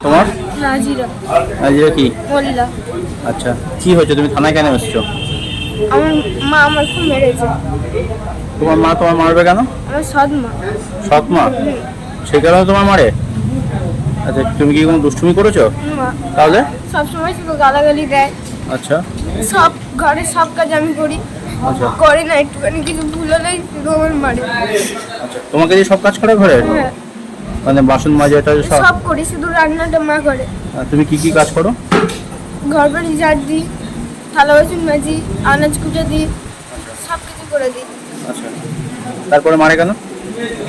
তোমার? নাজিরা নাজিরা কি? মোল্লা আচ্ছা কি হয়েছে? তুমি থানায় কেন এসছো? আমার মা আমার খুব মেরেছে। তোমার মা তোমার মারবে কেন? আমার সৎ মা। সৎ মা? সেই কারণে তোমার মারে? আচ্ছা তুমি কি কোনো দুষ্টুমি করেছ? তাহলে? সবসময় শুধু গালাগালি দেয়। আচ্ছা। সব ঘরের সব কাজ আমি করি। করে না একটুখানি কিছু ভুল হলেই শুধু আমার মারে আচ্ছা তোমাকে দিয়ে সব কাজ করে ঘরে? হ্যাঁ। মানে বাসন মাজা এটা সব? সব করি শুধু রান্নাটা মা করে। আর তুমি কি কি কাজ করো? ঘর বাড়ি ঝাড় দিই থালা বাসন মাজি আনাজ কুচা দিই সব কিছু করে দিই। আচ্ছা। তারপরে মারে কেন?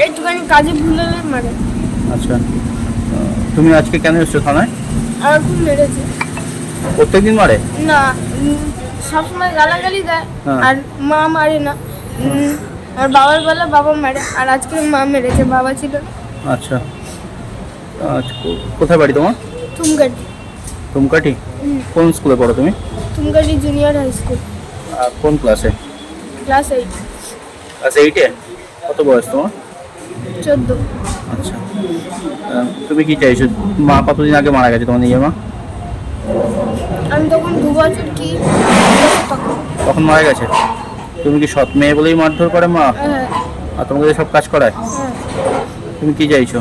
একটুখানি কাজে ভুল হলে মারে। আচ্ছা। তুমি আজকে কেন এসছো থানায়? আমার খুব মেরেছে প্রত্যেকদিন মারে? না সবসময় গালাগালি দেয় হ্যাঁ। আর মা মারে না। আর বাবার বেলা বাবা মারে আর আজকে মা মেরেছে বাবা ছিল। আচ্ছা। কোথায় বাড়ি তোমার? তুমকাটি তুমকাটি কোন স্কুলে পড়ো তুমি? তুমকাটি জুনিয়র হাই স্কুল কোন ক্লাসে ক্লাস এইট ক্লাস এইটে কত বয়স তোমার? চোদ্দ। আচ্ছা। তুমি কি চাইছো? মা কতদিন আগে মারা গেছে তোমার নিজের মা? আমি তখন দু বছর কি তখন মারা গেছে। তুমি কি সৎ মেয়ে বলেই মারধর করে মা? হ্যাঁ। আর তোমাকে সব কাজ করায়? হ্যাঁ। তুমি কি চাইছো?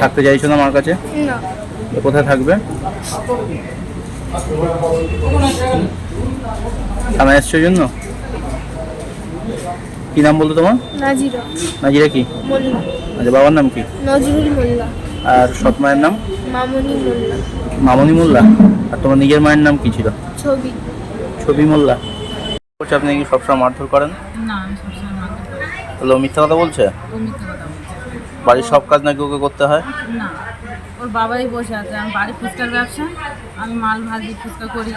থাকতে চাইছো না আমার কাছে? না। কোথায় থাকবে? থানায় এসছো জন্য? কি নাম বলতো তোমার? নাজিরা। নাজিরা কি? আচ্ছা বাবার নাম কি? নজরুল মোল্লা। আর সৎ মায়ের নাম? মামনি মোল্লা। মামনি মোল্লা? আর তোমার নিজের মায়ের নাম কি ছিল? ছবি। ছবি মোল্লা। বলছে আপনি কি সবসময় মারধর করেন? না আমি সবসময় মানতে পারি না। তাহলে ও মিথ্যা কথা বলছে? ও মিথ্যে কথা বলছে। বাড়ির সব কাজ নাকি ওকে করতে হয়? না ওর বাবাই বসে আছে। আমি বাড়ি ফুচকার ব্যবসা আমি মাল ভাজি ফুচকা করি।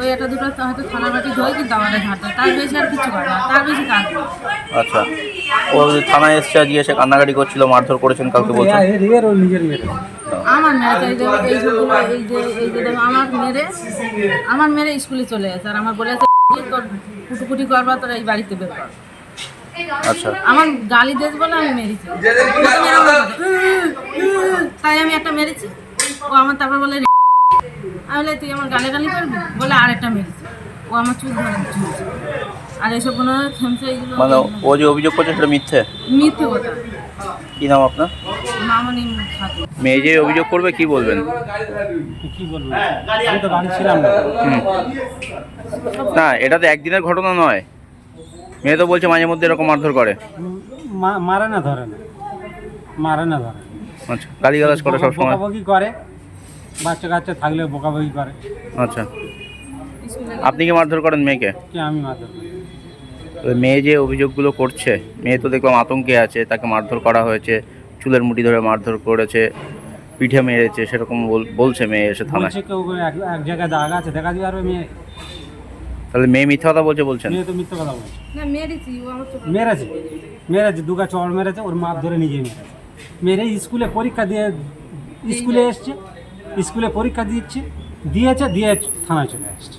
ওই একটা দুটো তো হয়তো থালা বাটি ধোয় কিন্তু আমাদের ঝাড়তে তার বেশি আর কিছু করে না তার বেশি কাজ নেই। আচ্ছা। ও যে থানায় এসছে আজকে এসে কান্নাকাটি করছিল মারধর করেছেন কালকে বলছেন? এই সবগুলো এই যে এই যে আমার মেরে আমার মেরে স্কুলে চলে গেছে আর আমার বলে আছে তোর কুটুকুটি করবা তোর এই বাড়িতে বের কর। আচ্ছা। আমার গালি দেশ বলে আমি মেরেছি। তাই আমি একটা মেরেছি। ও আমার তারপর বলে আমি বলে তুই আমার গালে গালি করবি? বলে আরেকটা মেরেছি। ও আমার চুল ধরে আর এসব কোনো থেমসে মানে ও যে অভিযোগ করছে সেটা মিথ্যে? মিথ্যে কথা। কি নাম আপনার? মামনি খাতুন। মেয়ে যে অভিযোগ করবে কি বলবেন? কি বলব? আমি তো বাড়ি ছিলাম না। হুম। না এটা তো একদিনের ঘটনা নয়। মেয়ে তো বলছে মাঝে মধ্যে এরকম মারধর করে। মারে না ধরে না। মারে না ধরে আচ্ছা গালিগালাজ করে সব সময়। বকাবকি করে। বাচ্চা কাচ্চা থাকলে বকাবকি করে। আচ্ছা। আপনি কি মারধর করেন মেয়েকে? কি আমি তবে মেয়ে যে অভিযোগগুলো করছে মেয়ে তো দেখলাম আতঙ্কে আছে তাকে মারধর করা হয়েছে। চুলের মুঠি ধরে মারধর করেছে পিঠে মেরেছে সেরকম বল- বলছে মেয়ে এসে থানায়। বলছে কেউ এক এক জায়গায় দাগ আছে দেখা দিবে পারবে মেয়ে তাহলে মেয়ে মিথ্যা কথা বলছে বলছেন? মেয়ে তো মিথ্যে কথা বলছে। না মেরেছি ও আমার চোখে মেরেছে মেরেছে দুগা চড় মেরেছে ওর মাপ ধরে নিজে মেরেছে। মেরে স্কুলে পরীক্ষা দিয়ে স্কুলে এসছে স্কুলে পরীক্ষা দিচ্ছে দিয়েছে দিয়ে থানায় চলে আসছে।